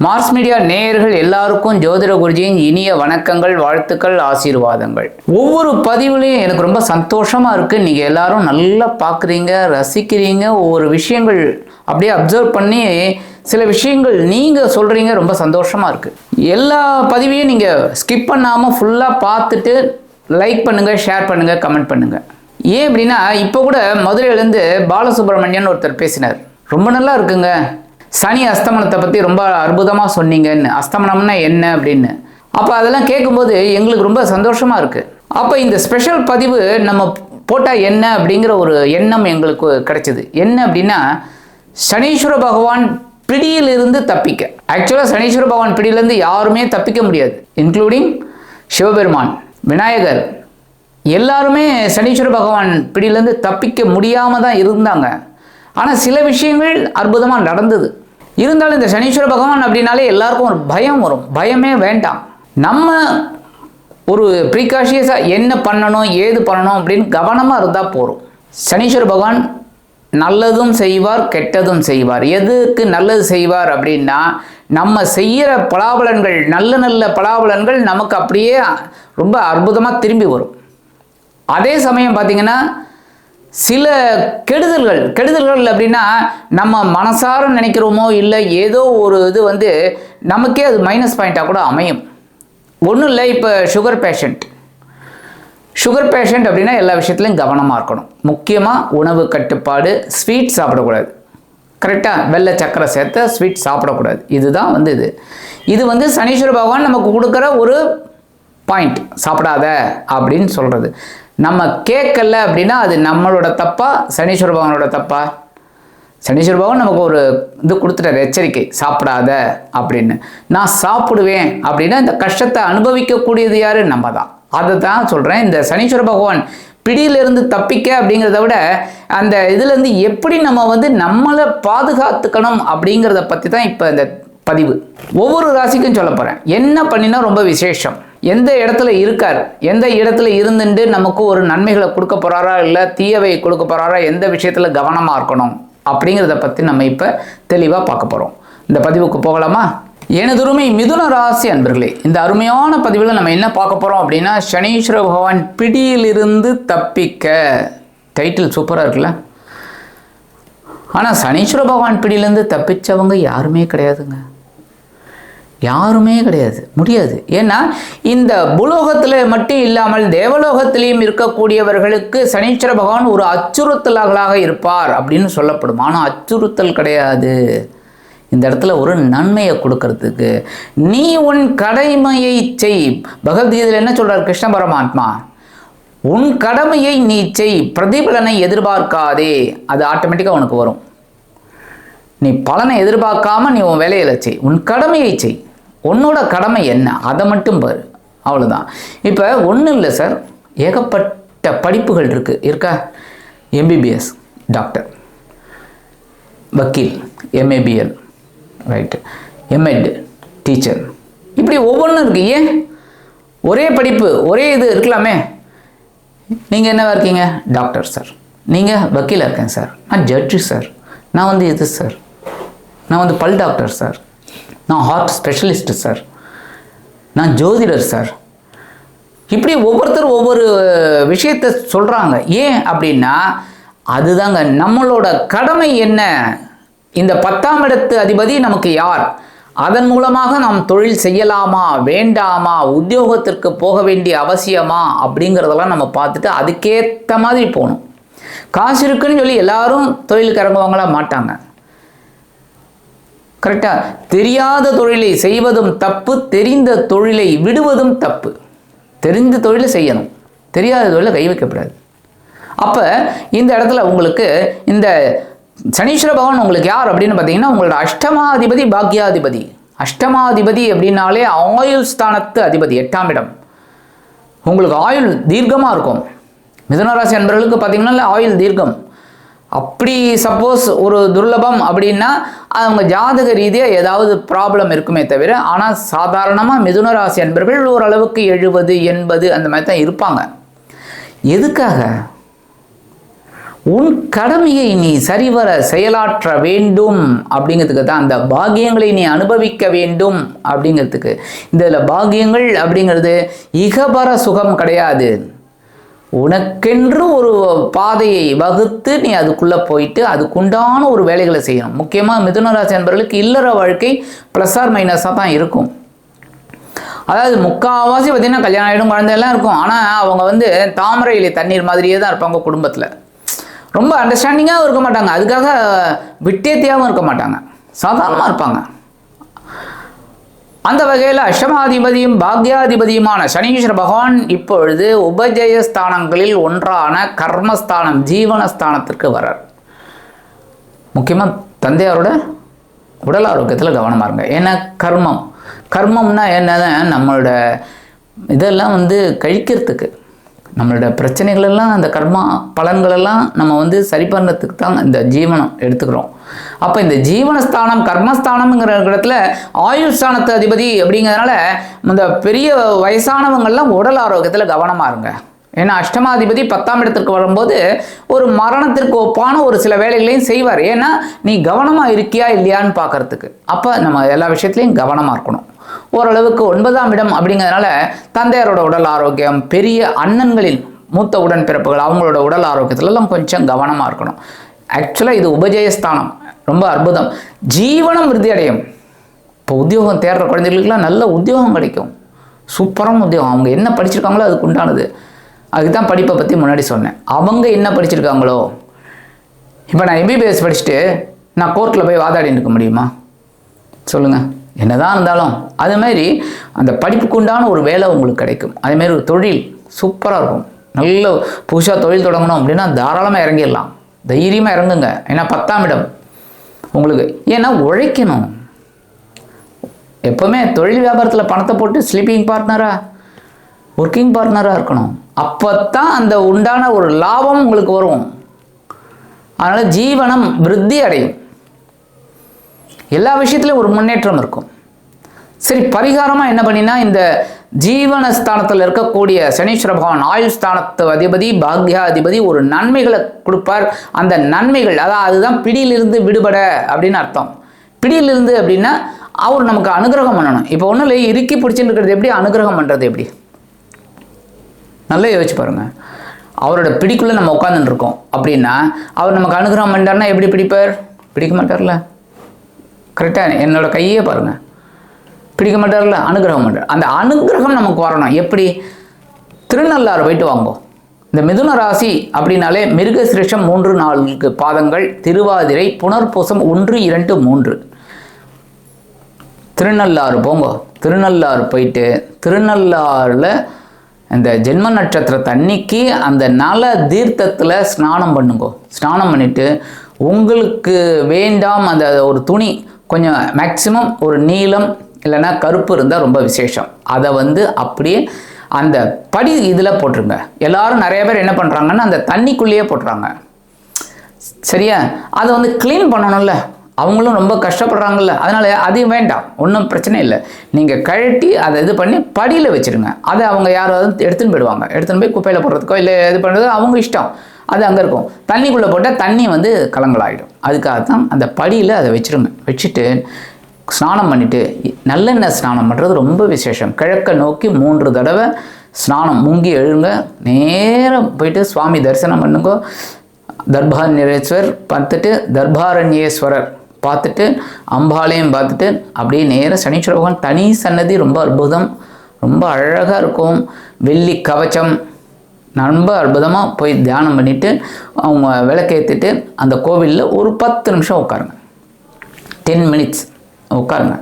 Mars media நேயர்கள் எல்லாருக்கும் ஜோதிட குருஜியின் இனிய வணக்கங்கள் வாழ்த்துக்கள் ஆசீர்வாதங்கள். ஒவ்வொரு பதிவுலையும் எனக்கு ரொம்ப சந்தோஷமா இருக்கு. நீங்க எல்லாரும் நல்லா பார்க்குறீங்க ரசிக்கிறீங்க. ஒவ்வொரு விஷயங்கள் அப்படியே அப்சர்வ் பண்ணி சில விஷயங்கள் நீங்க சொல்றீங்க ரொம்ப சந்தோஷமா இருக்கு. எல்லா பதிவையும் நீங்க ஸ்கிப் பண்ணாம ஃபுல்லா பார்த்துட்டு லைக் பண்ணுங்க ஷேர் பண்ணுங்க கமெண்ட் பண்ணுங்க. ஏன் அப்படின்னா இப்போ கூட மதுரையிலேருந்து பாலசுப்ரமணியன் ஒருத்தர் பேசினார். ரொம்ப நல்லா இருக்குங்க. சனி அஸ்தமனத்தை பற்றி ரொம்ப அற்புதமாக சொன்னீங்கன்னு. அஸ்தமனம்னா என்ன அப்படின்னு. அப்போ அதெல்லாம் கேட்கும்போது எங்களுக்கு ரொம்ப சந்தோஷமாக இருக்குது அப்போ இந்த ஸ்பெஷல் பதிவு நம்ம போட்டால் என்ன அப்படிங்கிற ஒரு எண்ணம் எங்களுக்கு கிடைச்சிது. என்ன அப்படின்னா சனீஸ்வர பகவான் பிடியிலிருந்து தப்பிக்க. ஆக்சுவலாக சனீஸ்வர பகவான் பிடியிலேருந்து யாருமே தப்பிக்க முடியாது. இன்க்ளூடிங் சிவபெருமான் விநாயகர். எல்லாருமே சனீஸ்வர பகவான் பிடியிலேருந்து தப்பிக்க முடியாமல் தான் இருந்தாங்க. ஆனால் சில விஷயங்கள் அற்புதமாக நடந்தது. இருந்தாலும் இந்த சனீஸ்வர பகவான் அப்படின்னாலே எல்லாருக்கும் ஒரு பயம் வரும். பயமே வேண்டாம். நம்ம ஒரு ப்ரீகாஷியஸாக என்ன பண்ணணும் ஏது பண்ணணும் அப்படின்னு கவனமாக இருந்தால் போகிறோம் சனீஸ்வர பகவான் நல்லதும் செய்வார் கெட்டதும் செய்வார். எதுக்கு நல்லது செய்வார் அப்படின்னா நம்ம செய்கிற பலாபலன்கள் நல்ல நல்ல பலாபலன்கள் நமக்கு அப்படியே ரொம்ப அற்புதமாக திரும்பி வரும். அதே சமயம் பார்த்திங்கன்னா சில கெடுதல்கள் கெடுதல்கள் அப்படின்னா நம்ம மனசார நினைக்கிறோமோ இல்லை ஏதோ ஒரு இது வந்து நமக்கே அது மைனஸ் பாயிண்ட்டாக கூட அமையும். ஒன்றும் இல்லை இப்போ சுகர் பேஷண்ட் சுகர் பேஷண்ட் அப்படின்னா எல்லா விஷயத்துலையும் கவனமாக இருக்கணும். முக்கியமாக உணவு கட்டுப்பாடு ஸ்வீட் சாப்பிடக்கூடாது. கரெக்டாக வெள்ளை சக்கரை சேர்த்த ஸ்வீட் சாப்பிடக்கூடாது. இதுதான் வந்து இது. இது வந்து சனீஸ்வர பகவான் நமக்கு கொடுக்குற ஒரு பாயிண்ட் சாப்பிடாத அப்படின்னு சொல்கிறது நம்ம கேட்கல அப்படின்னா அது நம்மளோட தப்பா சனீஸ்வர பகவானோட தப்பா? சனீஸ்வர பகவான் நமக்கு ஒரு இது கொடுத்துட்டார் எச்சரிக்கை. சாப்பிடாத அப்படின்னு. நான் சாப்பிடுவேன் அப்படின்னா இந்த கஷ்டத்தை அனுபவிக்கக்கூடியது யாரு? நம்ம தான் அதை தான் சொல்கிறேன் இந்த சனீஸ்வர பகவான் பிடியிலிருந்து தப்பிக்க அப்படிங்கிறத விட அந்த இதுலேருந்து எப்படி நம்ம வந்து நம்மளை பாதுகாத்துக்கணும் அப்படிங்கிறத பற்றி தான் இப்போ இந்த பதிவு. ஒவ்வொரு ராசிக்கும் சொல்ல போகிறேன் என்ன பண்ணினா ரொம்ப விசேஷம். எந்த இடத்துல இருக்கார் எந்த இடத்துல இருந்துட்டு நமக்கு ஒரு நன்மைகளை கொடுக்க போகிறாரா இல்லை தீயவை கொடுக்க போகிறாரா எந்த விஷயத்தில் கவனமாக இருக்கணும் அப்படிங்கிறத பற்றி நம்ம இப்போ தெளிவாக பார்க்க போகிறோம் இந்த பதிவுக்கு போகலாமா? எனதுருமை மிதுன ராசி அன்பர்களே இந்த அருமையான பதிவில் நம்ம என்ன பார்க்க போகிறோம் அப்படின்னா சனீஸ்வர பகவான் பிடியிலிருந்து தப்பிக்க. டைட்டில் சூப்பராக இருக்குல்ல? ஆனால் சனீஸ்வர பகவான் பிடியிலேருந்து தப்பிச்சவங்க யாருமே கிடையாதுங்க. யாருமே கிடையாது முடியாது. ஏன்னா இந்த புலோகத்தில் மட்டும் இல்லாமல் தேவலோகத்திலையும் இருக்கக்கூடியவர்களுக்கு சனீஸ்வர பகவான் ஒரு அச்சுறுத்தல்களாக இருப்பார் அப்படின்னு சொல்லப்படும். ஆனால் அச்சுறுத்தல் கிடையாது. இந்த இடத்துல ஒரு நன்மையை கொடுக்கறதுக்கு. நீ உன் கடமையை செய். பகவத்கீதையில் என்ன சொல்றார் கிருஷ்ண பரமாத்மா? உன் கடமையை நீ செய். பிரதிபலனை எதிர்பார்க்காதே. அது ஆட்டோமேட்டிக்காக உனக்கு வரும். நீ பலனை எதிர்பார்க்காம நீ உன் வேலையில் செய். உன் கடமையை செய். உன்னோட கடமை என்ன? அதை மட்டும் பாரு. அவ்வளோதான் இப்போ ஒன்றும் இல்லை சார் ஏகப்பட்ட படிப்புகள் இருக்குது இருக்கா? எம்பிபிஎஸ் டாக்டர் வக்கீல். எம்ஏபிஎல் ரைட்டு எம்எட் டீச்சர் இப்படி ஒவ்வொன்றும் இருக்குது ஏன்? ஒரே படிப்பு ஒரே இது இருக்கலாமே. நீங்கள் என்னவா இருக்கீங்க? டாக்டர் சார் நீங்கள் வக்கீலாக இருக்கேன் சார் நான் ஜட்ஜு சார் நான் வந்து இது சார் நான் வந்து பல் டாக்டர் சார் நான் ஹார்ட் ஸ்பெஷலிஸ்ட்டு சார் நான் ஜோதிடர் சார் இப்படி ஒவ்வொருத்தரும் ஒவ்வொரு விஷயத்தை சொல்கிறாங்க ஏன் அப்படின்னா அதுதாங்க நம்மளோட கடமை என்ன? இந்த பத்தாம் இடத்து அதிபதி நமக்கு யார்? அதன் மூலமாக நாம் தொழில் செய்யலாமா வேண்டாமா உத்தியோகத்திற்கு போக வேண்டிய அவசியமா அப்படிங்கிறதெல்லாம் நம்ம பார்த்துட்டு அதுக்கேற்ற மாதிரி போகணும். காசு இருக்குன்னு சொல்லி எல்லாரும் தொழிலுக்கு இறங்குவாங்களா மாட்டாங்க. கரெக்டாக தெரியாத தொழிலை செய்வதும் தப்பு தெரிந்த தொழிலை விடுவதும் தப்பு. தெரிந்த தொழிலை செய்யணும். தெரியாத தொழிலை கை வைக்கப்படாது. அப்போ இந்த இடத்துல உங்களுக்கு இந்த சனீஸ்வர பகவான் உங்களுக்கு யார் அப்படின்னு பார்த்தீங்கன்னா உங்களோட அஷ்டமாதிபதி பாக்யாதிபதி. அஷ்டமாதிபதி அப்படின்னாலே ஆயுள் ஸ்தானத்து அதிபதி எட்டாம் இடம். உங்களுக்கு ஆயுள் தீர்க்கமாக இருக்கும். மிதுனராசி அன்பர்களுக்கு பார்த்தீங்கன்னா ஆயுள் தீர்க்கம். அப்படி சப்போஸ் ஒரு துர்லபம் அப்படின்னா அவங்க ஜாதக ரீதியாக ஏதாவது ப்ராப்ளம் இருக்குமே தவிர ஆனால் சாதாரணமாக மிதுன ராசி அன்பர்கள் ஓரளவுக்கு எழுபது எண்பது அந்த மாதிரி தான் இருப்பாங்க. எதுக்காக? உன் கடமையை நீ சரிவர செயலாற்ற வேண்டும் அப்படிங்கிறதுக்கு தான் அந்த பாக்கியங்களை நீ அனுபவிக்க வேண்டும் அப்படிங்கிறதுக்கு. இந்த இதில் பாக்கியங்கள் அப்படிங்கிறது இகபர சுகம் கிடையாது. உனக்கென்று ஒரு பாதையை வகுத்து நீ அதுக்குள்ளே போயிட்டு அதுக்குண்டான ஒரு வேலைகளை செய்யணும். முக்கியமாக மிதுனராசி என்பவர்களுக்கு இல்லற வாழ்க்கை ப்ளஸ் ஆர் மைனஸாக தான் இருக்கும். அதாவது முக்கால்வாசி பார்த்தீங்கன்னா கல்யாணம் ஆகிடும் குழந்தையெல்லாம் இருக்கும். ஆனால் அவங்க வந்து தாமரை இலை தண்ணீர் மாதிரியே தான் இருப்பாங்க குடும்பத்தில். ரொம்ப அண்டர்ஸ்டாண்டிங்காகவும் இருக்க மாட்டாங்க. அதுக்காக விட்டேத்தியாகவும் இருக்க மாட்டாங்க. சாதாரணமாக இருப்பாங்க. அந்த வகையில் அஷ்டமாதிபதியும் பாக்யாதிபதியுமான சனீஸ்வர பகவான் இப்பொழுது உபஜயஸ்தானங்களில் ஒன்றான கர்மஸ்தானம் ஜீவனஸ்தானத்திற்கு வரார். முக்கியமாக தந்தையாரோட உடல் ஆரோக்கியத்தில் கவனமாக இருங்க. ஏன்னா கர்மம். கர்மம்னா என்னன்னா நம்மளோட இதெல்லாம் வந்து கழிக்கிறதுக்கு. நம்மளோட பிரச்சனைகளெல்லாம் அந்த கர்மா பலன்களெல்லாம் நம்ம வந்து சரி பண்ணுறதுக்கு தான் இந்த ஜீவனம் எடுத்துக்கிறோம். அப்போ இந்த ஜீவனஸ்தானம் கர்மஸ்தானம்ங்கிற இடத்துல ஆயுஷ்தானத்து அதிபதி அப்படிங்கிறதுனால இந்த பெரிய வயசானவங்கள்லாம் உடல் ஆரோக்கியத்தில் கவனமாக இருங்க. ஏன்னா அஷ்டமாதிபதி பத்தாம் இடத்திற்கு வரும்போது ஒரு மரணத்திற்கு ஒப்பான ஒரு சில வேலைகளையும் செய்வார். ஏன்னா நீ கவனமாக இருக்கியா இல்லையான்னு பார்க்கறதுக்கு. அப்போ நம்ம எல்லா விஷயத்துலையும் கவனமாக இருக்கணும். ஓரளவுக்கு ஒன்பதாம் இடம் அப்படிங்கிறதுனால தந்தையாரோட உடல் ஆரோக்கியம் பெரிய அண்ணன்களின் மூத்த உடன்பிறப்புகள் அவங்களோட உடல் ஆரோக்கியத்துலலாம் கொஞ்சம் கவனமாக இருக்கணும். ஆக்சுவலாக இது உபஜயஸ்தானம். ரொம்ப அற்புதம். ஜீவனம் விருதி அடையும் இப்போ உத்தியோகம் தேடுற குழந்தைகளுக்குலாம் நல்ல உத்தியோகம் கிடைக்கும். சூப்பரான உத்தியோகம். அவங்க என்ன படிச்சிருக்காங்களோ அதுக்கு உண்டானது அதுக்கு தான் படிப்பை பற்றி முன்னாடி சொன்னேன். அவங்க என்ன படிச்சிருக்காங்களோ? இப்போ நான் எம்பிபிஎஸ் படிச்சுட்டு நான் கோர்ட்டில் போய் வாதாடி இருக்க முடியுமா? சொல்லுங்கள் என்னதான் இருந்தாலும். அது மாதிரி அந்த படிப்புக்கு உண்டான ஒரு வேலை உங்களுக்கு கிடைக்கும். அதேமாரி ஒரு தொழில் சூப்பராக இருக்கும். நல்ல புதுசாக தொழில் தொடங்கணும் அப்படின்னா தாராளமாக இறங்கிடலாம். தைரியமாக இறங்குங்க. ஏன்னா பத்தாம் இடம் உங்களுக்கு. ஏன்னா உழைக்கணும். எப்போவுமே தொழில் வியாபாரத்தில் பணத்தை போட்டு ஸ்லீப்பிங் பார்ட்னராக ஒர்க்கிங் பார்ட்னராக இருக்கணும். அப்போ தான் அந்த உண்டான ஒரு லாபம் உங்களுக்கு வரும். அதனால் ஜீவனம் விருத்தி அடையும். எல்லா விஷயத்துலையும் ஒரு முன்னேற்றம் இருக்கும். சரி பரிகாரமாக என்ன பண்ணினா இந்த ஜீவனஸ்தானத்தில் இருக்கக்கூடிய சனீஸ்வர பகவான் ஆயுள் ஸ்தானத்து அதிபதி பாக்யாதிபதி ஒரு நன்மைகளை கொடுப்பார். அந்த நன்மைகள் அதான் அதுதான் பிடியிலிருந்து விடுபட அப்படின்னு அர்த்தம். பிடியிலிருந்து அப்படின்னா அவர் நமக்கு அனுகிரகம் பண்ணணும். இப்போ ஒன்றும் இல்லை இறுக்கி பிடிச்சிருக்கிறது இருக்கிறது எப்படி? அனுகிரகம் பண்ணுறது எப்படி? நல்லா யோசிச்சு பாருங்கள் அவரோட பிடிக்குள்ளே நம்ம உட்காந்துருக்கோம் அப்படின்னா அவர் நமக்கு அனுகிரகம் பண்ணிட்டார்னா எப்படி பிடிப்பார்? பிடிக்க மாட்டார்ல. கரெக்டாக என்னோட கையே பாருங்கள் பிடிக்க மாட்டார்ல அனுகிரகம் பண்ணுறார் அந்த அனுகிரகம் நமக்கு வரணும். எப்படி? திருநள்ளாறு போயிட்டு வாங்கோ இந்த மிதுன ராசி அப்படின்னாலே மிருகசிருஷம் மூன்று நான்கு பாதங்கள் திருவாதிரை புனர்பூசம் ஒன்று இரண்டு மூன்று. திருநள்ளாறு போங்க. திருநள்ளாறு போயிட்டு திருநள்ளாறில் இந்த ஜென்ம நட்சத்திர தண்ணிக்கு அந்த நல தீர்த்தத்தில் ஸ்நானம் பண்ணுங்க. ஸ்நானம் பண்ணிட்டு உங்களுக்கு வேண்டாம் அந்த ஒரு துணி கொஞ்சம் மேக்சிமம் ஒரு நீலம் இல்லைன்னா கருப்பு இருந்தால் ரொம்ப விசேஷம். அதை வந்து அப்படியே அந்த படி இதில் போட்டுருங்க. எல்லாரும் நிறைய பேர் என்ன பண்ணுறாங்கன்னா அந்த தண்ணிக்குள்ளேயே போட்டுறாங்க. சரியா? அதை வந்து க்ளீன் பண்ணணும்ல. அவங்களும் ரொம்ப கஷ்டப்படுறாங்கல்ல. அதனால் அதையும் வேண்டாம். ஒன்றும் பிரச்சனை இல்லை. நீங்கள் கழட்டி அதை இது பண்ணி படியில் வச்சுருங்க. அதை அவங்க யாராவது எடுத்துன்னு போயிடுவாங்க. எடுத்துன்னு போய் குப்பையில் போடுறதுக்கோ இல்லை இது பண்ணுறது அவங்க இஷ்டம். அது அங்கே இருக்கும். தண்ணிக்குள்ளே போட்டால் தண்ணி வந்து கலங்கலாயிடும். அதுக்காக தான் அந்த படியில் அதை வச்சுருங்க. வச்சுட்டு ஸ்நானம் பண்ணிவிட்டு நல்லெண்ணெய் ஸ்நானம் பண்ணுறது ரொம்ப விசேஷம். கிழக்க நோக்கி மூன்று தடவை ஸ்நானம் முங்கி எழுங்க. நேரம் போயிட்டு சுவாமி தரிசனம் பண்ணுங்க. தர்பாரண்யேஸ்வர் பார்த்துட்டு தர்பாரண்யேஸ்வரர். பார்த்துட்டு அம்பாளையம் பார்த்துட்டு அப்படியே நேராக சனீஸ்வர பகவான் தனி சன்னதி ரொம்ப அற்புதம். ரொம்ப அழகாக இருக்கும். வெள்ளி கவச்சம். ரொம்ப அற்புதமாக போய் தியானம் பண்ணிவிட்டு அவங்க விளக்கேற்றிட்டு அந்த கோவிலில் ஒரு பத்து நிமிஷம் உட்காருங்க. டென் மினிட்ஸ் உட்காருங்க.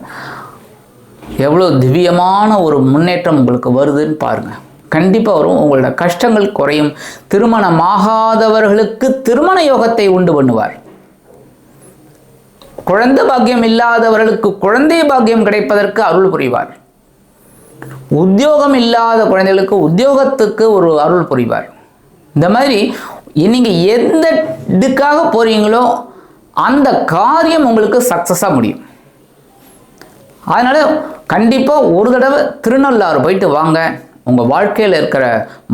எவ்வளோ திவ்யமான ஒரு முன்னேற்றம் உங்களுக்கு வருதுன்னு பாருங்கள் கண்டிப்பாக வரும். உங்களோட கஷ்டங்கள் குறையும். திருமணமாகாதவர்களுக்கு திருமண யோகத்தை உண்டு பண்ணுவார். குழந்தை பாக்கியம் இல்லாதவர்களுக்கு குழந்தை பாக்கியம் கிடைப்பதற்கு அருள் புரிவார். உத்தியோகம் இல்லாத குழந்தைகளுக்கு உத்தியோகத்துக்கு ஒரு அருள் புரிவார். இந்த மாதிரி நீங்கள் எந்த இதுக்காக போகிறீங்களோ அந்த காரியம் உங்களுக்கு சக்ஸஸாக முடியும். அதனால் கண்டிப்பாக ஒரு தடவை திருநள்ளாறு போயிட்டு வாங்க. உங்கள் வாழ்க்கையில் இருக்கிற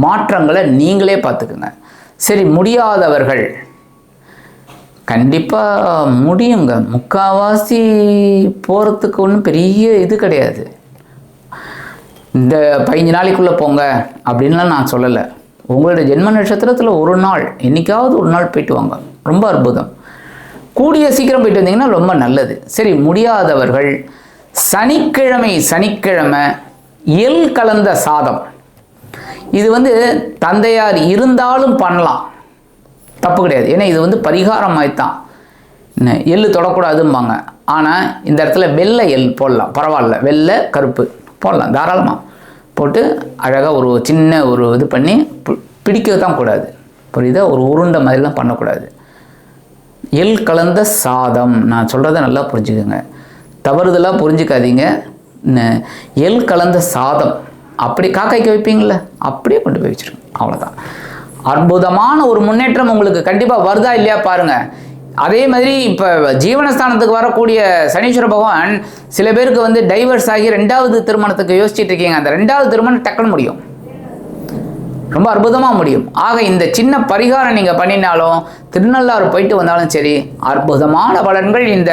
மாற்றங்களை நீங்களே பார்த்துக்குங்க. சரி முடியாதவர்கள் கண்டிப்பாக முடியுங்க. முக்காவாசி போகிறதுக்கு ஒன்றும் பெரிய இது கிடையாது. இந்த பதினஞ்சு நாளைக்குள்ளே போங்க அப்படின்லாம் நான் சொல்லலை. உங்களுடைய ஜென்ம நட்சத்திரத்தில் ஒரு நாள் என்றைக்காவது ஒரு நாள் போயிட்டு வாங்க. ரொம்ப அற்புதம். கூடிய சீக்கிரம் போயிட்டு வந்தீங்கன்னா ரொம்ப நல்லது. சரி முடியாதவர்கள் சனிக்கிழமை சனிக்கிழமை எள் கலந்த சாதம். இது வந்து தந்தையார் இருந்தாலும் பண்ணலாம். தப்பு கிடையாது. ஏன்னா இது வந்து பரிகாரமாய் தான் எள்ளு தொடக்கூடாதும்பாங்க. ஆனால் இந்த இடத்துல வெள்ளை எள் போடலாம். பரவாயில்ல. வெள்ளை கருப்பு போடலாம். தாராளமாக போட்டு அழகாக ஒரு சின்ன ஒரு இது பண்ணி பி- பிடிக்க தான் கூடாது. புரியுதா? ஒரு உருண்டை மாதிரிலாம் பண்ணக்கூடாது. எள் கலந்த சாதம். நான் சொல்கிறத நல்லா புரிஞ்சுக்கோங்க. தவறுதலாக புரிஞ்சுக்காதீங்க. எள் கலந்த சாதம். அப்படி காக்காய்க்கு வைப்பீங்கள அப்படியே கொண்டு போய் வச்சுருங்க. அவ்வளோதான் அற்புதமான ஒரு முன்னேற்றம் உங்களுக்கு கண்டிப்பாக வருதா இல்லையா பாருங்கள் அதே மாதிரி இப்போ ஜீவனஸ்தானத்துக்கு வரக்கூடிய சனீஸ்வர பகவான் சில பேருக்கு வந்து டைவர்ஸ் ஆகி ரெண்டாவது திருமணத்துக்கு யோசிச்சுட்டு இருக்கீங்க. அந்த ரெண்டாவது திருமணம் டக்குன்னு முடியும். ரொம்ப அற்புதமாக முடியும். ஆக இந்த சின்ன பரிகாரம் நீங்கள் பண்ணினாலும் திருநள்ளாறு போயிட்டு வந்தாலும் சரி அற்புதமான பலன்கள் இந்த